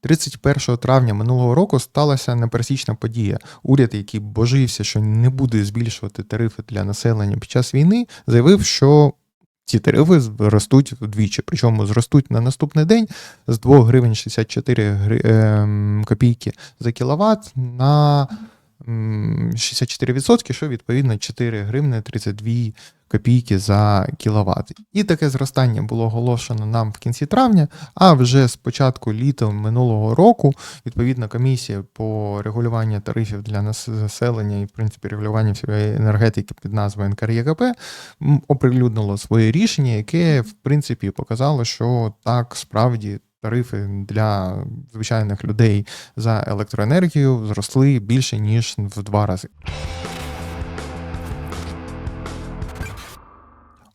31 травня минулого року сталася непересічна подія. Уряд, який божився, що не буде збільшувати тарифи для населення під час війни, заявив, що ці тарифи зростуть вдвічі. Причому зростуть на наступний день з 2 гривень 64 гри- ем, копійки за кіловат на м, 64%, що відповідно 4 гривни 32 копійки за кіловат. І таке зростання було оголошено нам в кінці травня, а вже з початку літа минулого року відповідна комісія по регулюванню тарифів для населення і в принципі регулювання всієї енергетики під назвою НКРЄКП оприлюднило своє рішення, яке в принципі показало, що так справді. Тарифи для звичайних людей за електроенергію зросли більше ніж в два рази.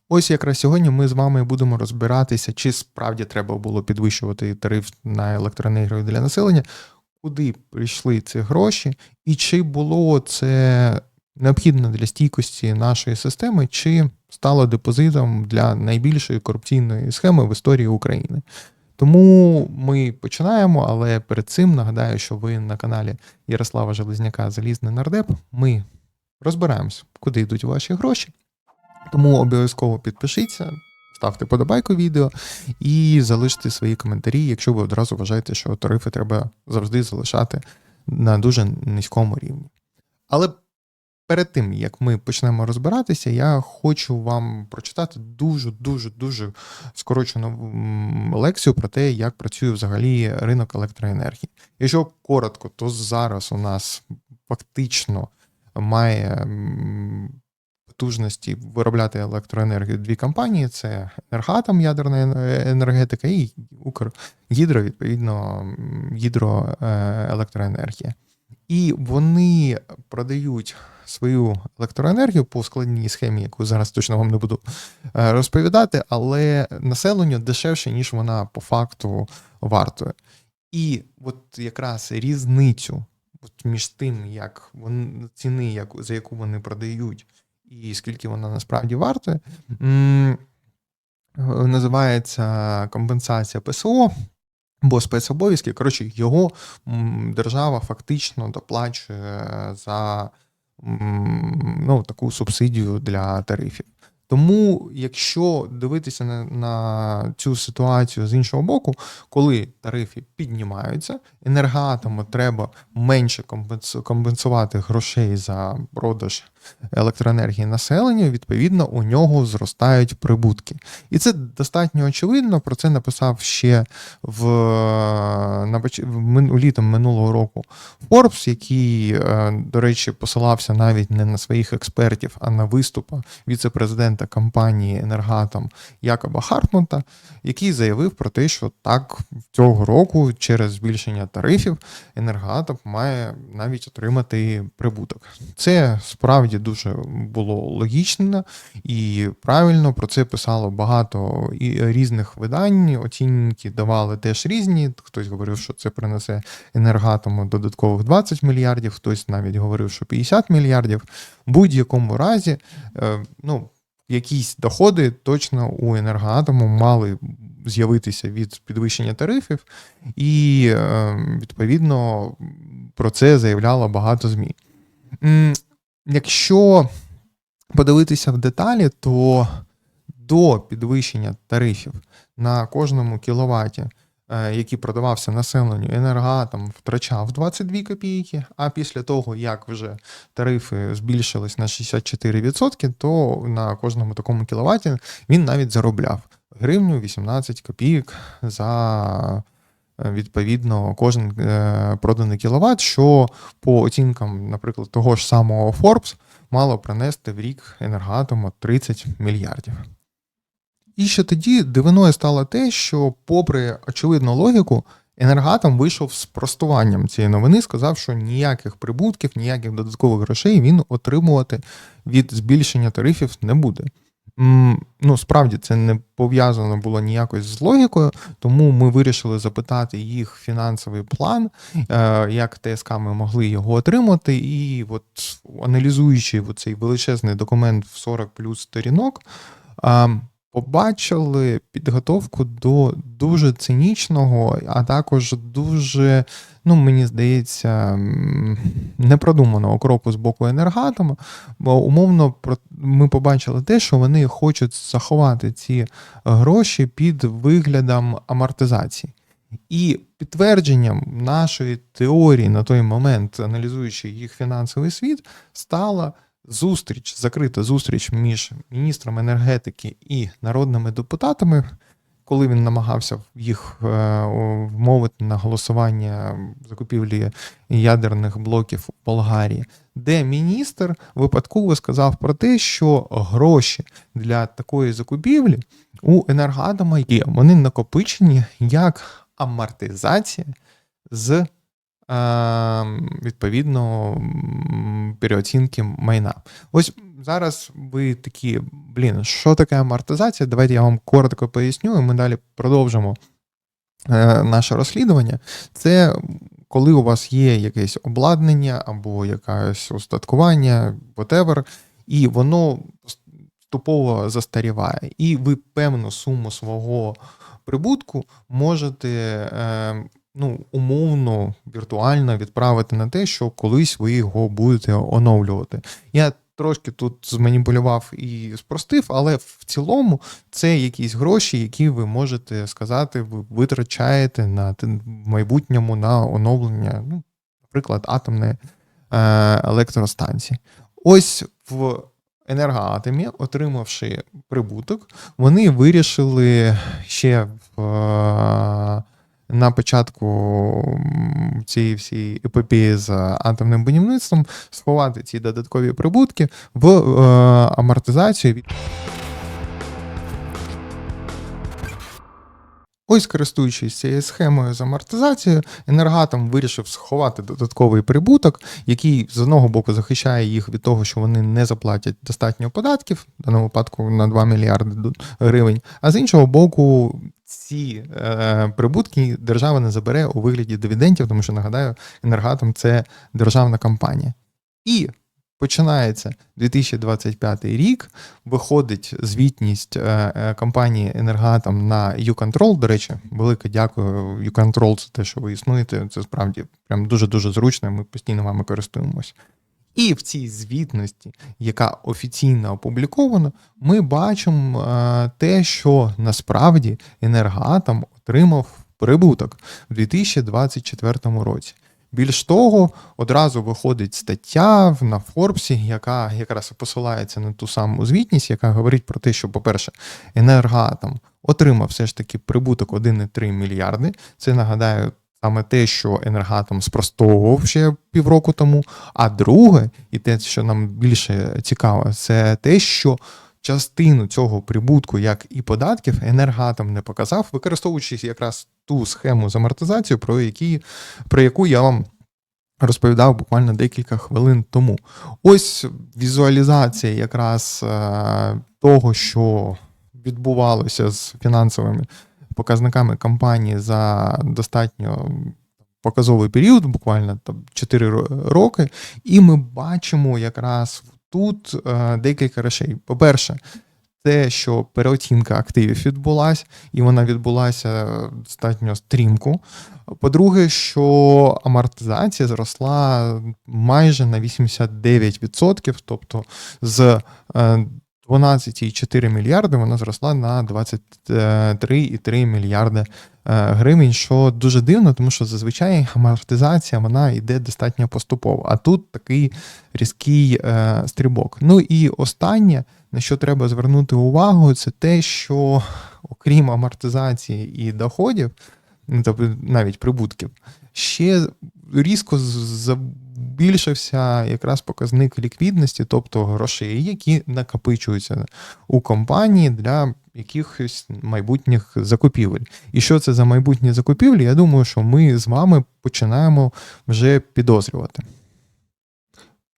Ось якраз сьогодні ми з вами будемо розбиратися, чи справді треба було підвищувати тариф на електроенергію для населення, куди прийшли ці гроші, і чи було це необхідно для стійкості нашої системи, чи стало депозитом для найбільшої корупційної схеми в історії України. Тому ми починаємо, але перед цим нагадаю, що ви на каналі Ярослава Железняка Залізний нардеп. Ми розбираємось, куди йдуть ваші гроші. Тому обов'язково підпишіться, ставте подобайку відео і залиште свої коментарі, якщо ви одразу вважаєте, що тарифи треба завжди залишати на дуже низькому рівні. Але перед тим, як ми почнемо розбиратися, я хочу вам прочитати дуже дуже дуже скорочену лекцію про те, як працює взагалі ринок електроенергії. Якщо коротко, то зараз у нас фактично має потужності виробляти електроенергію дві компанії: це Енергатом, ядерна енергетика, і Укргідро, відповідно, гідроелектроенергія. І вони продають свою електроенергію по складній схемі, яку зараз точно вам не буду е, розповідати, але населенню дешевше, ніж вона по факту вартує. І от якраз різницю от між тим, як вони, ціни, як, за яку вони продають, і скільки вона насправді вартує, називається компенсація ПСО або спецобов'язки. Коротше, його держава фактично доплачує за ну, таку субсидію для тарифів. Тому, якщо дивитися на, на цю ситуацію з іншого боку, коли тарифи піднімаються, енергоатому треба менше компенс- компенсувати грошей за продаж електроенергії населенню, відповідно, у нього зростають прибутки. І це достатньо очевидно. Про це написав ще в, на, в літом минулого року Forbes, який, е, до речі, посилався навіть не на своїх експертів, а на виступи віце-президента компанії Енергатом Якоба Хартмонта, який заявив про те, що так цього року через збільшення тарифів енергоатом має навіть отримати прибуток. Це справді дуже було логічно і правильно. Про це писало багато різних видань. Оцінники давали теж різні. Хтось говорив, що це принесе енергоатому додаткових 20 мільярдів, хтось навіть говорив, що 50 мільярдів. В будь-якому разі, е, ну. Якісь доходи точно у енергоатому мали з'явитися від підвищення тарифів, і е, відповідно про це заявляло багато ЗМІ. Якщо подивитися в деталі, то до підвищення тарифів на кожному кіловаті, який продавався населенню, енергоатом втрачав 22 копійки, а після того, як вже тарифи збільшились на 64%, то на кожному такому кіловаті він навіть заробляв гривню 18 копійок за е, відповідно кожен е, проданий кіловат, що по оцінкам, наприклад, того ж самого Forbes, мало принести в рік енергоатому 30 мільярдів. І ще тоді дивиною стало те, що, попри очевидну логіку, енергоатом вийшов з простуванням цієї новини, сказав, що ніяких прибутків, ніяких додаткових грошей він отримувати від збільшення тарифів не буде. Ну, справді це не пов'язано було ніякось з логікою, тому ми вирішили запитати їх фінансовий план, е, як ТСК ми могли його отримати. І от аналізуючи цей величезний документ в 40 плюс сторінок, а, побачили підготовку до дуже цинічного, а також дуже, ну мені здається, непродуманого кроку з боку енергатому. Бо умовно ми побачили те, що вони хочуть заховати ці гроші під виглядом амортизації. І підтвердженням нашої теорії на той момент, аналізуючи їх фінансовий світ, стала зустріч, закрита зустріч між міністром енергетики і народними депутатами, коли він намагався їх е, вмовити на голосування закупівлі ядерних блоків у Болгарії, де міністр випадково сказав про те, що гроші для такої закупівлі у енергоатома є. Вони накопичені як амортизація з відповідно переоцінки майна. Ось зараз ви такі, блін, що таке амортизація? Давайте я вам коротко поясню, і ми далі продовжимо е, наше розслідування. Це коли у вас є якесь обладнання або якесь устаткування, whatever, і воно поступово застаріває, і ви певну суму свого прибутку можете е, ну, умовно, віртуально відправити на те, що колись ви його будете оновлювати. Я трошки тут зманіпулював і спростив, але в цілому це якісь гроші, які ви можете сказати, ви витрачаєте на в майбутньому на оновлення, ну, наприклад, атомної е, електростанції. Ось в енергоатомі, отримавши прибуток, вони вирішили ще в, е, на початку цієї всієї епопії з атомним будівництвом сховати ці додаткові прибутки в е, амортизацію. Ось, користуючись цією схемою з амортизацією, енергатом вирішив сховати додатковий прибуток, який з одного боку захищає їх від того, що вони не заплатять достатньо податків, в даному випадку на 2 мільярди гривень, а з іншого боку, ці е, прибутки держава не забере у вигляді дивідендів, тому що нагадаю, енергатом це державна компанія. І починається 2025 рік, виходить звітність е, е, компанії Енергатом на YouControl. До речі, велике дякую YouControl за те, що ви існуєте. Це справді прям дуже-дуже зручно. Ми постійно вами користуємось. І в цій звітності, яка офіційно опублікована, ми бачимо е, те, що насправді енергоатом отримав прибуток в 2024 році. Більш того, одразу виходить стаття на Форбсі, яка якраз посилається на ту саму звітність, яка говорить про те, що, по-перше, енергоатом отримав все ж таки прибуток 1,3 мільярди. Це нагадаю саме те, що енергоатом спростовував ще півроку тому. А друге, і те, що нам більше цікаво, це те, що частину цього прибутку, як і податків, енергоатом не показав, використовуючи якраз ту схему з амортизацією, про, які, про яку я вам розповідав буквально декілька хвилин тому. Ось візуалізація якраз е, того, що відбувалося з фінансовими показниками компанії за достатньо показовий період, буквально там 4 роки, і ми бачимо якраз тут е, декілька речей. По-перше, те, що переоцінка активів відбулася, і вона відбулася достатньо стрімко. По-друге, що амортизація зросла майже на 89%, тобто з е, 12,4 мільярди вона зросла на 23,3 мільярди е, гривень, що дуже дивно, тому що зазвичай амортизація вона йде достатньо поступово. А тут такий різкий е, стрибок. Ну і останнє, на що треба звернути увагу, це те, що окрім амортизації і доходів, ну, тобто навіть прибутків, ще різко з- збільшився якраз показник ліквідності, тобто грошей, які накопичуються у компанії для якихось майбутніх закупівель. І що це за майбутні закупівлі? Я думаю, що ми з вами починаємо вже підозрювати.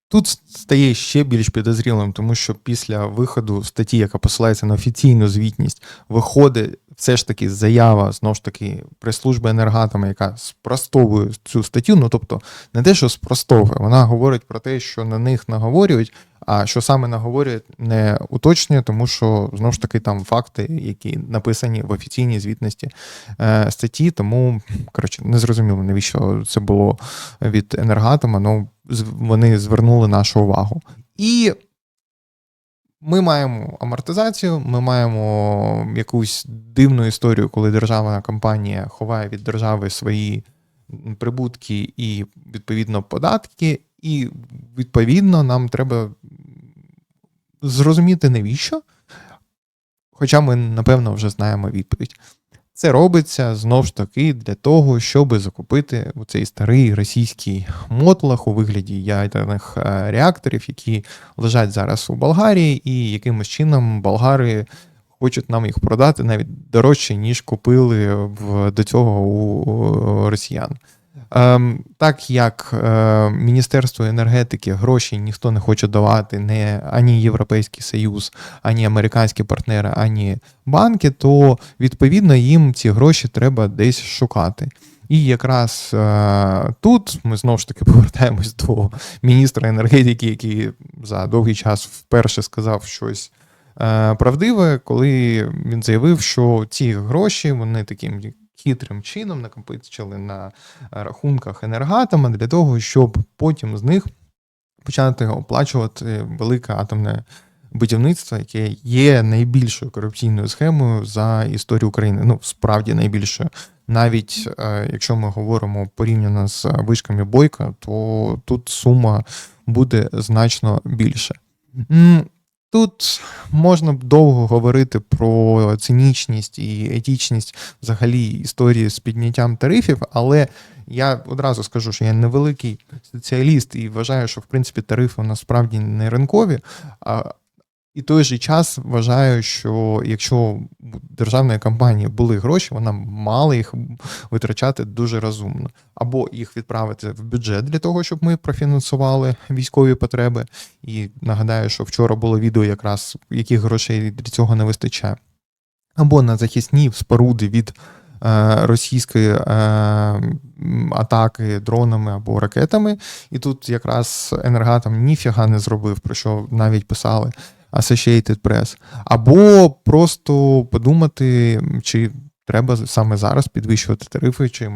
Тут стає ще більш підозрілим, тому що після виходу статті, яка посилається на офіційну звітність, виходить все ж таки заява знову ж таки прес-служби енергатами, яка спростовує цю статтю. Ну тобто не те, що спростовує, вона говорить про те, що на них наговорюють. А що саме наговорюють, не уточнює, тому що знову ж таки там факти, які написані в офіційній звітності е, статті. Тому коротше не зрозуміло, навіщо це було від енергатома. Ну вони звернули нашу увагу. І ми маємо амортизацію, ми маємо якусь дивну історію, коли державна компанія ховає від держави свої прибутки і відповідно податки, і відповідно нам треба зрозуміти навіщо. Хоча ми, напевно, вже знаємо відповідь. Це робиться знову ж таки для того, щоб закупити цей старий російський мотлах у вигляді ядерних е, реакторів, які лежать зараз у Болгарії, і якимось чином болгари хочуть нам їх продати навіть дорожче, ніж купили в, до цього у росіян. Ем, так як е, Міністерство енергетики гроші ніхто не хоче давати, не ані Європейський Союз, ані американські партнери, ані банки, то відповідно їм ці гроші треба десь шукати. І якраз е, тут ми знову ж таки повертаємось до міністра енергетики, який за довгий час вперше сказав щось е, правдиве, коли він заявив, що ці гроші вони таким хитрим чином накопичили на рахунках енергатома для того, щоб потім з них почати оплачувати велике атомне будівництво, яке є найбільшою корупційною схемою за історію України. Ну, справді найбільшою. Навіть е, якщо ми говоримо порівняно з вишками Бойка, то тут сума буде значно більше. Тут можна довго говорити про цинічність і етічність взагалі історії з підняттям тарифів, але я одразу скажу, що я невеликий спеціаліст і вважаю, що в принципі тарифи насправді не ринкові. І той же час вважаю, що якщо у державної компанії були гроші, вона мала їх витрачати дуже розумно, або їх відправити в бюджет для того, щоб ми профінансували військові потреби. І нагадаю, що вчора було відео, якраз яких грошей для цього не вистачає, або на захисні споруди від е, російської е, атаки дронами або ракетами. І тут якраз енергатом ніфіга не зробив, про що навіть писали. Associated Press, або просто подумати, чи треба саме зараз підвищувати тарифи, чи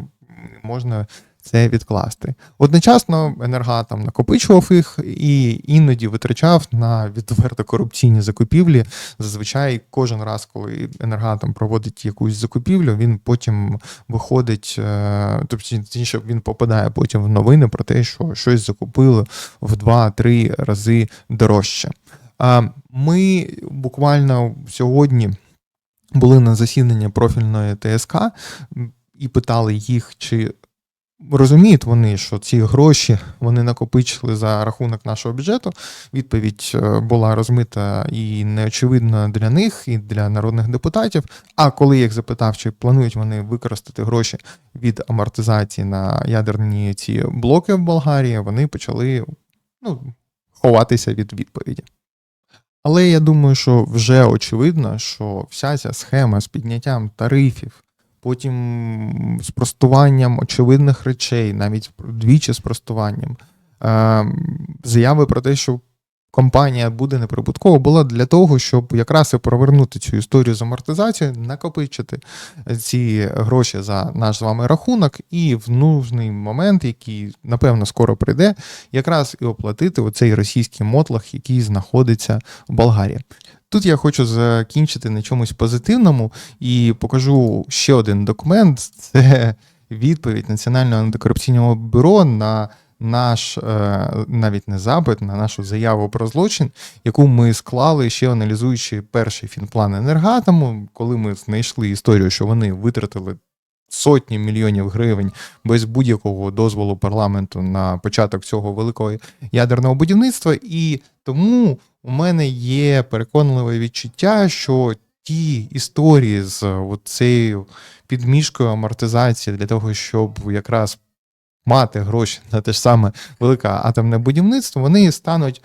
можна це відкласти. Одночасно енергатом накопичував їх і іноді витрачав на відверто корупційні закупівлі. Зазвичай кожен раз, коли енергатом проводить якусь закупівлю, він потім виходить, е, тобто він попадає потім в новини про те, що щось закупили в 2-3 рази дорожче. Ми буквально сьогодні були на засіданні профільної ТСК і питали їх, чи розуміють вони, що ці гроші вони накопичили за рахунок нашого бюджету. Відповідь е, була розмита і неочевидна для них, і для народних депутатів. А коли їх запитав, чи планують вони використати гроші від амортизації на ядерні ці блоки в Болгарії, вони почали ну, ховатися від відповіді. Але я думаю, що вже очевидно, що вся ця схема з підняттям тарифів, потім спростуванням очевидних речей, навіть двічі спростуванням, е, заяви про те, що компанія буде неприбуткова, була для того, щоб якраз і провернути цю історію з амортизацією, накопичити ці гроші за наш з вами рахунок, і в нужний момент, який напевно скоро прийде, якраз і оплатити оцей російський мотлах, який знаходиться в Болгарії. Тут я хочу закінчити на чомусь позитивному і покажу ще один документ. Це відповідь Національного антикорупційного бюро на наш е, навіть не запит, на нашу заяву про злочин, яку ми склали, ще аналізуючи перший фінплан енергатому, коли ми знайшли історію, що вони витратили. Сотні мільйонів гривень без будь-якого дозволу парламенту на початок цього великого ядерного будівництва, і тому у мене є переконливе відчуття, що ті історії з цією підмішкою амортизації для того, щоб якраз мати гроші на те ж саме велике атомне будівництво, вони стануть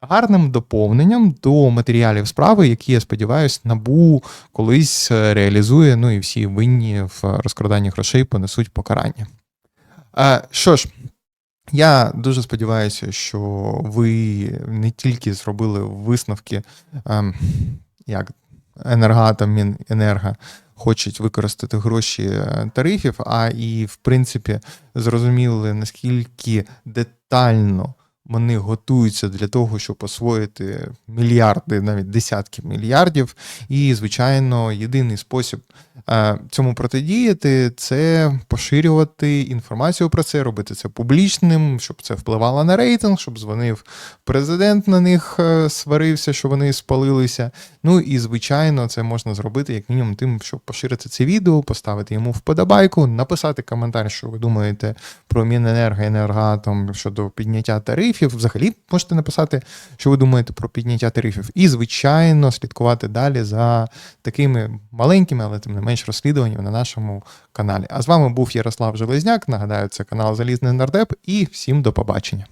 гарним доповненням до матеріалів справи, які, я сподіваюся, набу колись е, реалізує. Ну і всі винні в розкраданні грошей понесуть покарання. Е, Що ж, я дуже сподіваюся, що ви не тільки зробили висновки, ем, як енергоатом, Міненерго хочуть використати гроші е, тарифів, а і, в принципі, зрозуміли, наскільки детально вони готуються для того, щоб освоїти мільярди, навіть десятки мільярдів. І, звичайно, єдиний спосіб е, цьому протидіяти це поширювати інформацію про це, робити це публічним, щоб це впливало на рейтинг, щоб дзвонив президент на них, е, сварився, що вони спалилися. Ну і звичайно, це можна зробити як мінімум тим, щоб поширити це відео, поставити йому вподобайку, написати коментар, що ви думаєте про Міненерго, енергоатом щодо підняття тарифів. Взагалі можете написати, що ви думаєте про підняття тарифів. І, звичайно, слідкувати далі за такими маленькими, але тим не менш розслідуваннями на нашому каналі. А з вами був Ярослав Железняк. Нагадаю, це канал Залізний Нардеп, і всім до побачення.